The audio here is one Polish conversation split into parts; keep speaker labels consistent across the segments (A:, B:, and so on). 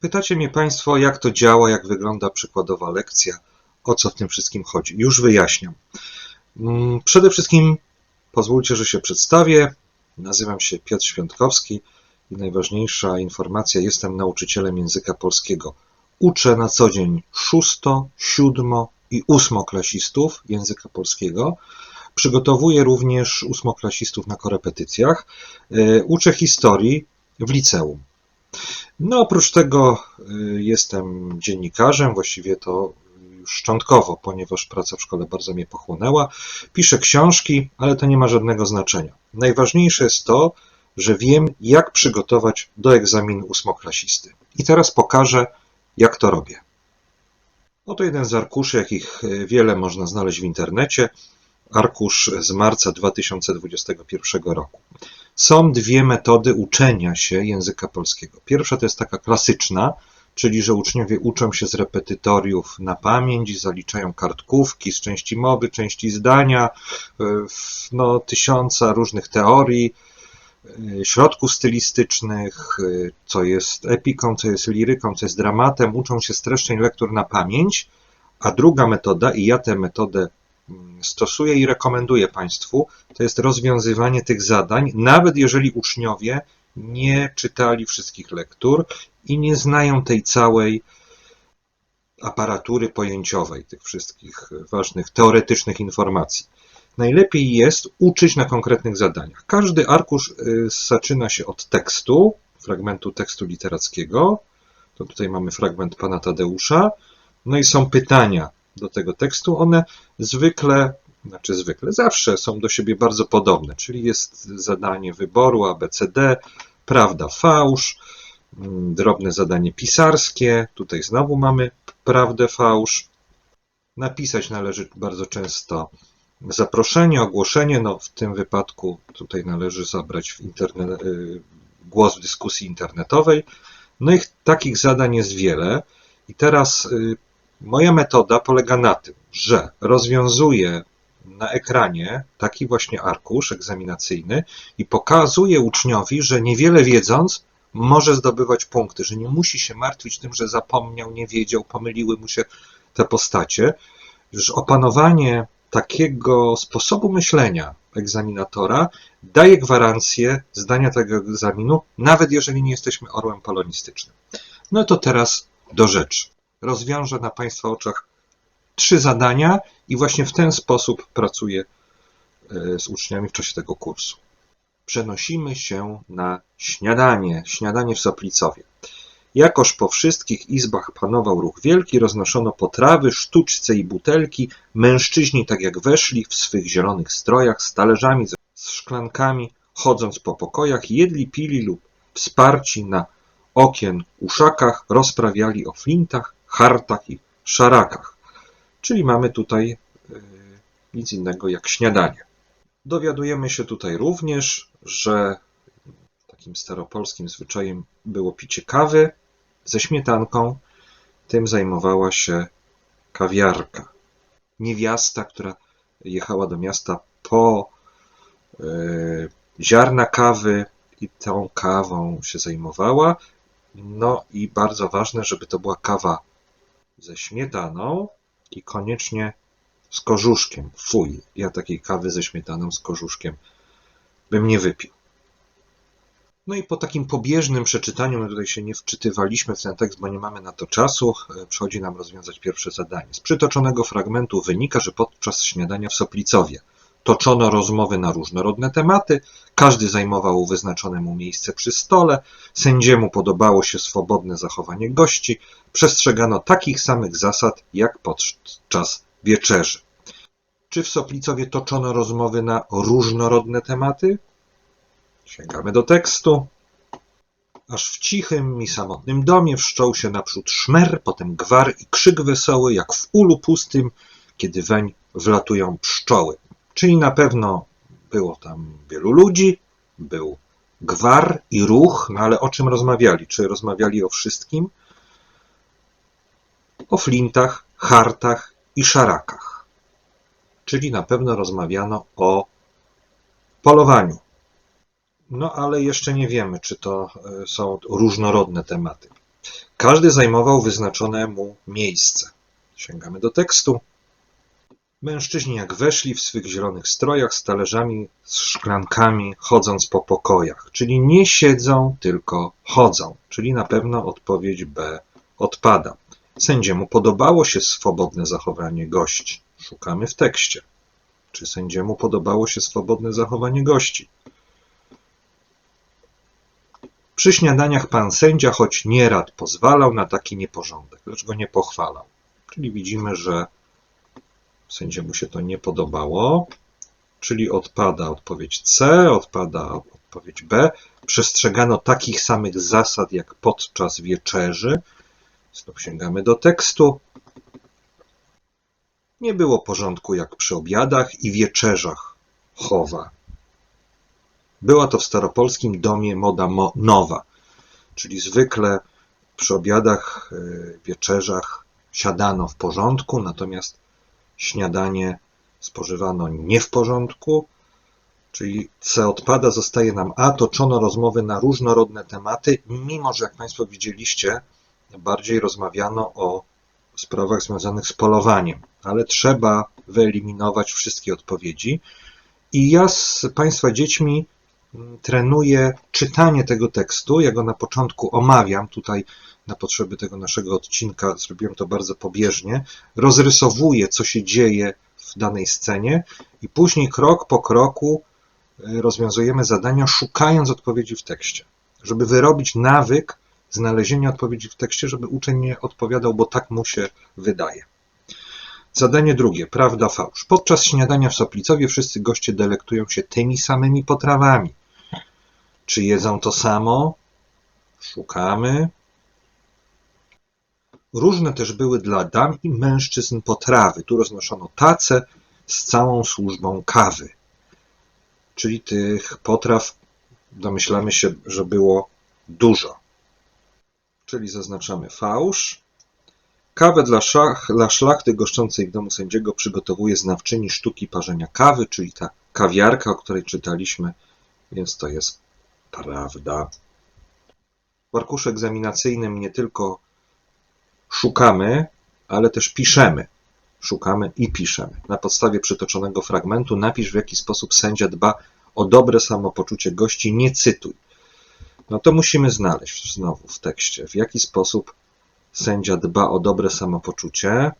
A: Pytacie mnie Państwo, jak to działa, jak wygląda przykładowa lekcja, o co w tym wszystkim chodzi. Już wyjaśniam. Mm, Przede wszystkim pozwólcie, że się przedstawię. Nazywam się Piotr Świątkowski i najważniejsza informacja, jestem nauczycielem języka polskiego. Uczę na co dzień szósto, siódmo i ósmoklasistów języka polskiego. Przygotowuję również ósmoklasistów na korepetycjach. E, Uczę historii w liceum. No, oprócz tego y, jestem dziennikarzem, właściwie to już szczątkowo, ponieważ praca w szkole bardzo mnie pochłonęła. Piszę książki, ale to nie ma żadnego znaczenia. Najważniejsze jest to, że wiem, jak przygotować do egzaminu ósmoklasisty. I teraz pokażę, jak to robię. Oto jeden z arkuszy, jakich y, wiele można znaleźć w internecie. Arkusz z marca 2021 roku. Są dwie metody uczenia się języka polskiego. Pierwsza to jest taka klasyczna, czyli że uczniowie uczą się z repetytoriów na pamięć, zaliczają kartkówki z części mowy, części zdania, y, no, tysiąca różnych teorii, y, środków stylistycznych, y, co jest epiką, co jest liryką, co jest dramatem, uczą się streszczeń lektur na pamięć. A druga metoda, i ja tę metodę stosuję i rekomenduję Państwu, to jest rozwiązywanie tych zadań, nawet jeżeli uczniowie nie czytali wszystkich lektur i nie znają tej całej aparatury pojęciowej, tych wszystkich ważnych teoretycznych informacji. Najlepiej jest uczyć na konkretnych zadaniach. Każdy arkusz y, zaczyna się od tekstu, fragmentu tekstu literackiego. To tutaj mamy fragment pana Tadeusza. No i są pytania do tego tekstu. One zwykle, znaczy zwykle, zawsze są do siebie bardzo podobne, czyli jest zadanie wyboru ABCD, prawda, fałsz, mm, drobne zadanie pisarskie. Tutaj znowu mamy prawdę, fałsz. Napisać należy bardzo często zaproszenie, ogłoszenie. No, w tym wypadku tutaj należy zabrać w y, głos w dyskusji internetowej. No i takich zadań jest wiele. I teraz y, moja metoda polega na tym, że rozwiązuję na ekranie taki właśnie arkusz egzaminacyjny i pokazuje uczniowi, że niewiele wiedząc, może zdobywać punkty, że nie musi się martwić tym, że zapomniał, nie wiedział, pomyliły mu się te postacie, że opanowanie takiego sposobu myślenia egzaminatora daje gwarancję zdania tego egzaminu, nawet jeżeli nie jesteśmy orłem polonistycznym. No to teraz do rzeczy. Rozwiążę na Państwa oczach trzy zadania i właśnie w ten sposób pracuję e, z uczniami w czasie tego kursu. Przenosimy się na śniadanie, śniadanie w Soplicowie. Jakoż po wszystkich izbach panował ruch wielki, roznoszono potrawy, sztuczce i butelki. Mężczyźni, tak jak weszli, w swych zielonych strojach, z talerzami, z szklankami, chodząc po pokojach, jedli, pili lub wsparci na okien uszakach, rozprawiali o flintach, hartach i szarakach. Czyli mamy tutaj y, nic innego jak śniadanie. Dowiadujemy się tutaj również, że takim staropolskim zwyczajem było picie kawy ze śmietanką. Tym zajmowała się kawiarka. Niewiasta, która jechała do miasta po y, ziarna kawy i tą kawą się zajmowała. No i bardzo ważne, żeby to była kawa ze śmietaną i koniecznie z korzuszkiem. Fuj, ja takiej kawy ze śmietaną z korzuszkiem bym nie wypił. No i po takim pobieżnym przeczytaniu, my tutaj się nie wczytywaliśmy w ten tekst, bo nie mamy na to czasu, e, przychodzi nam rozwiązać pierwsze zadanie. Z przytoczonego fragmentu wynika, że podczas śniadania w Soplicowie toczono rozmowy na różnorodne tematy, każdy zajmował wyznaczone mu miejsce przy stole, sędziemu podobało się swobodne zachowanie gości, przestrzegano takich samych zasad jak podczas wieczerzy. Czy w Soplicowie toczono rozmowy na różnorodne tematy? Sięgamy do tekstu. Aż w cichym i samotnym domie wszczął się naprzód szmer, potem gwar i krzyk wesoły, jak w ulu pustym, kiedy weń wlatują pszczoły. Czyli na pewno było tam wielu ludzi, był gwar i ruch, no ale o czym rozmawiali? Czy rozmawiali o wszystkim? O flintach, hartach i szarakach. Czyli na pewno rozmawiano o polowaniu. No ale jeszcze nie wiemy, czy to e, są różnorodne tematy. Każdy zajmował wyznaczone mu miejsce. Sięgamy do tekstu. Mężczyźni jak weszli w swych zielonych strojach z talerzami, z szklankami, chodząc po pokojach. Czyli nie siedzą, tylko chodzą. Czyli na pewno odpowiedź B odpada. Sędziemu podobało się swobodne zachowanie gości. Szukamy w tekście. Czy sędziemu podobało się swobodne zachowanie gości? Przy śniadaniach pan sędzia, choć nierad pozwalał na taki nieporządek, lecz go nie pochwalał. Czyli widzimy, że sędziemu się to nie podobało, czyli odpada odpowiedź C, odpada odpowiedź B. Przestrzegano takich samych zasad jak podczas wieczerzy. Znów sięgamy do tekstu. Nie było porządku jak przy obiadach i wieczerzach chowa. Była to w staropolskim domie moda mo nowa, czyli zwykle przy obiadach, y, wieczerzach siadano w porządku, natomiast śniadanie spożywano nie w porządku, czyli C odpada, zostaje nam A, toczono rozmowy na różnorodne tematy, mimo że jak Państwo widzieliście, bardziej rozmawiano o sprawach związanych z polowaniem, ale trzeba wyeliminować wszystkie odpowiedzi. I ja z Państwa dziećmi mm, trenuję czytanie tego tekstu. Ja go na początku omawiam tutaj na potrzeby tego naszego odcinka. Zrobiłem to bardzo pobieżnie. Rozrysowuję, co się dzieje w danej scenie, i później krok po kroku y, rozwiązujemy zadania, szukając odpowiedzi w tekście, żeby wyrobić nawyk znalezienia odpowiedzi w tekście, żeby uczeń nie odpowiadał, bo tak mu się wydaje. Zadanie drugie, prawda, fałsz. Podczas śniadania w Soplicowie wszyscy goście delektują się tymi samymi potrawami. Czy jedzą to samo? Szukamy. Różne też były dla dam i mężczyzn potrawy. Tu roznoszono tace z całą służbą kawy. Czyli tych potraw domyślamy się, że było dużo czyli zaznaczamy fałsz. Kawę dla, szach, dla szlachty goszczącej w domu sędziego przygotowuje znawczyni sztuki parzenia kawy, czyli ta kawiarka, o której czytaliśmy, więc to jest prawda. W arkuszu egzaminacyjnym nie tylko szukamy, ale też piszemy. Szukamy i piszemy. Na podstawie przytoczonego fragmentu napisz, w jaki sposób sędzia dba o dobre samopoczucie gości. Nie cytuj no to musimy znaleźć znowu w tekście, w jaki sposób sędzia dba o dobre samopoczucie.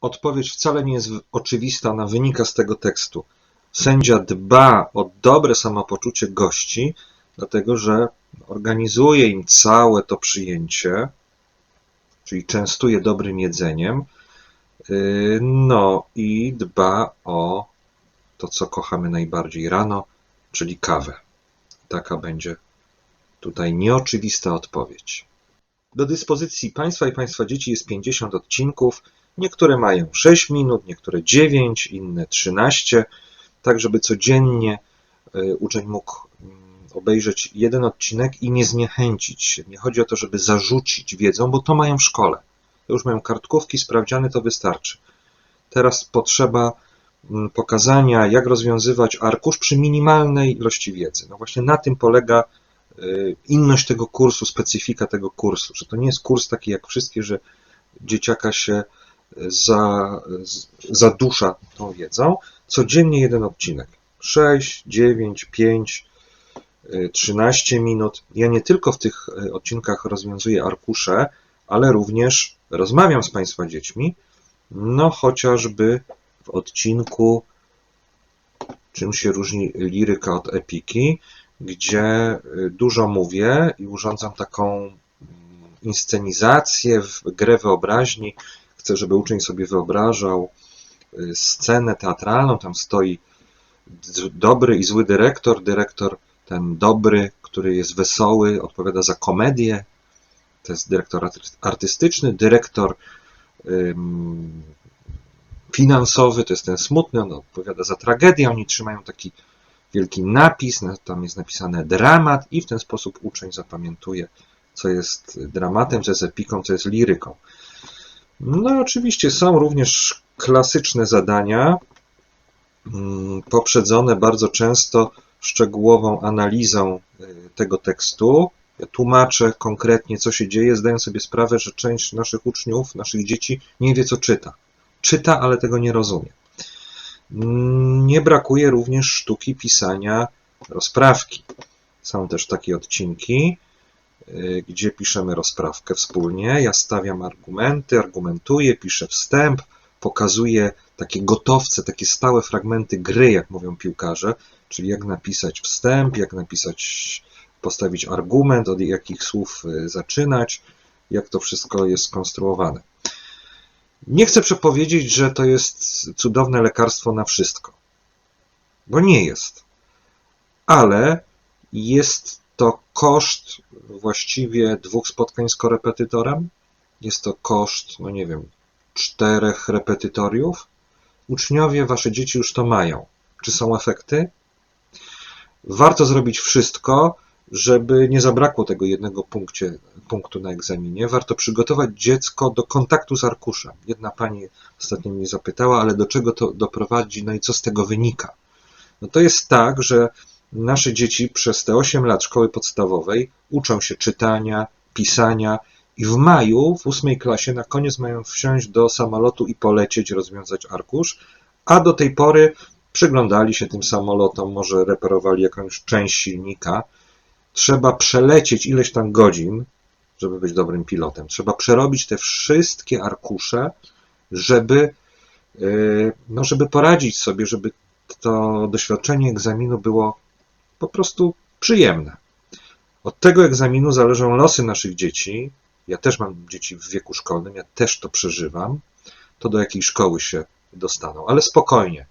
A: Odpowiedź wcale nie jest oczywista, ona wynika z tego tekstu. Sędzia dba o dobre samopoczucie gości, dlatego że organizuje im całe to przyjęcie, czyli częstuje dobrym jedzeniem, yy, no i dba o to, co kochamy najbardziej rano, czyli kawę. Taka będzie tutaj nieoczywista odpowiedź. Do dyspozycji Państwa i Państwa dzieci jest 50 odcinków. Niektóre mają 6 minut, niektóre 9, inne 13, tak żeby codziennie y, uczeń mógł obejrzeć jeden odcinek i nie zniechęcić się. Nie chodzi o to, żeby zarzucić wiedzą, bo to mają w szkole. To już mają kartkówki, sprawdziane, to wystarczy. Teraz potrzeba Mm, pokazania, jak rozwiązywać arkusz przy minimalnej ilości wiedzy. No właśnie na tym polega y, inność tego kursu, specyfika tego kursu, że to nie jest kurs taki jak wszystkie, że dzieciaka się za, zadusza tą wiedzą. Codziennie jeden odcinek. 6, 9, 5, 13 minut. Ja nie tylko w tych y, odcinkach rozwiązuję arkusze, ale również rozmawiam z Państwa dziećmi, no chociażby w odcinku czym się różni liryka od epiki, gdzie y, dużo mówię i urządzam taką mm, inscenizację, grę wyobraźni. Chcę, żeby uczeń sobie wyobrażał y, scenę teatralną. Tam stoi dobry i zły dyrektor. Dyrektor ten dobry, który jest wesoły, odpowiada za komedię. To jest dyrektor artystyczny. Dyrektor finansowy, to jest ten smutny, on odpowiada za tragedię, oni trzymają taki wielki napis, tam jest napisane dramat i w ten sposób uczeń zapamiętuje, co jest dramatem, co jest epiką, co jest liryką. No oczywiście są również klasyczne zadania, mm, poprzedzone bardzo często szczegółową analizą y, tego tekstu, Ja tłumaczę konkretnie, co się dzieje, zdaję sobie sprawę, że część naszych uczniów, naszych dzieci nie wie, co czyta. Czyta, ale tego nie rozumie. Nie brakuje również sztuki pisania rozprawki. Są też takie odcinki, y, gdzie piszemy rozprawkę wspólnie. Ja stawiam argumenty, argumentuję, piszę wstęp, pokazuję takie gotowce, takie stałe fragmenty gry, jak mówią piłkarze, czyli jak napisać wstęp, jak napisać, postawić argument, od jakich słów y, zaczynać, jak to wszystko jest skonstruowane. Nie chcę przepowiedzieć, że to jest cudowne lekarstwo na wszystko, bo nie jest. Ale jest to koszt właściwie dwóch spotkań z korepetytorem. Jest to koszt, no nie wiem, czterech repetytoriów. Uczniowie, wasze dzieci już to mają. Czy są efekty? Warto zrobić wszystko, żeby nie zabrakło tego jednego punkcie, punktu na egzaminie. Warto przygotować dziecko do kontaktu z arkuszem. Jedna pani ostatnio mnie zapytała, ale do czego to doprowadzi, no i co z tego wynika? No to jest tak, że nasze dzieci przez te 8 lat szkoły podstawowej uczą się czytania, pisania i w maju, w ósmej klasie, na koniec mają wsiąść do samolotu i polecieć, rozwiązać arkusz, a do tej pory przyglądali się tym samolotom, może reperowali jakąś część silnika. Trzeba przelecieć ileś tam godzin, żeby być dobrym pilotem. Trzeba przerobić te wszystkie arkusze, żeby, yy, no, żeby poradzić sobie, żeby to doświadczenie egzaminu było po prostu przyjemne. Od tego egzaminu zależą losy naszych dzieci. Ja też mam dzieci w wieku szkolnym, ja też to przeżywam. To do jakiej szkoły się dostaną, ale spokojnie.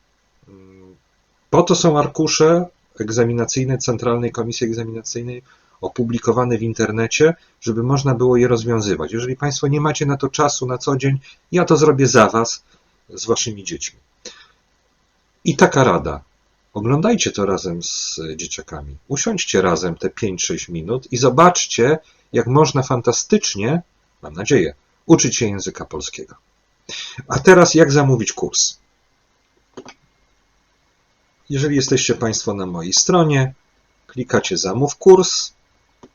A: Po to są arkusze egzaminacyjne Centralnej Komisji Egzaminacyjnej opublikowane w internecie, żeby można było je rozwiązywać. Jeżeli Państwo nie macie na to czasu na co dzień, ja to zrobię za Was z Waszymi dziećmi. I taka rada. Oglądajcie to razem z dzieciakami. Usiądźcie razem te 5-6 minut i zobaczcie, jak można fantastycznie, mam nadzieję, uczyć się języka polskiego. A teraz, jak zamówić kurs? Jeżeli jesteście Państwo na mojej stronie, klikacie Zamów kurs,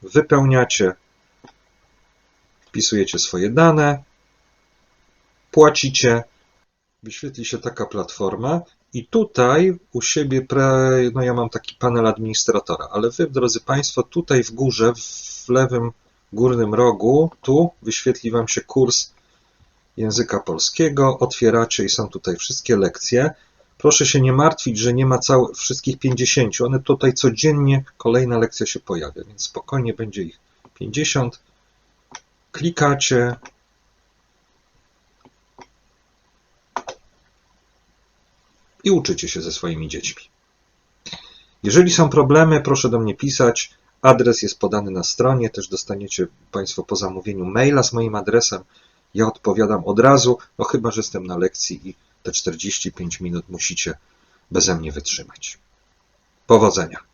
A: wypełniacie, wpisujecie swoje dane, płacicie, wyświetli się taka platforma i tutaj u siebie, no ja mam taki panel administratora, ale wy, drodzy Państwo, tutaj w górze, w lewym górnym rogu, tu wyświetli Wam się kurs języka polskiego, otwieracie i są tutaj wszystkie lekcje. Proszę się nie martwić, że nie ma wszystkich 50. One tutaj codziennie kolejna lekcja się pojawia, więc spokojnie będzie ich 50. Klikacie. I uczycie się ze swoimi dziećmi. Jeżeli są problemy, proszę do mnie pisać. Adres jest podany na stronie, też dostaniecie Państwo po zamówieniu maila z moim adresem. Ja odpowiadam od razu, no chyba, że jestem na lekcji i te 45 minut musicie beze mnie wytrzymać. Powodzenia.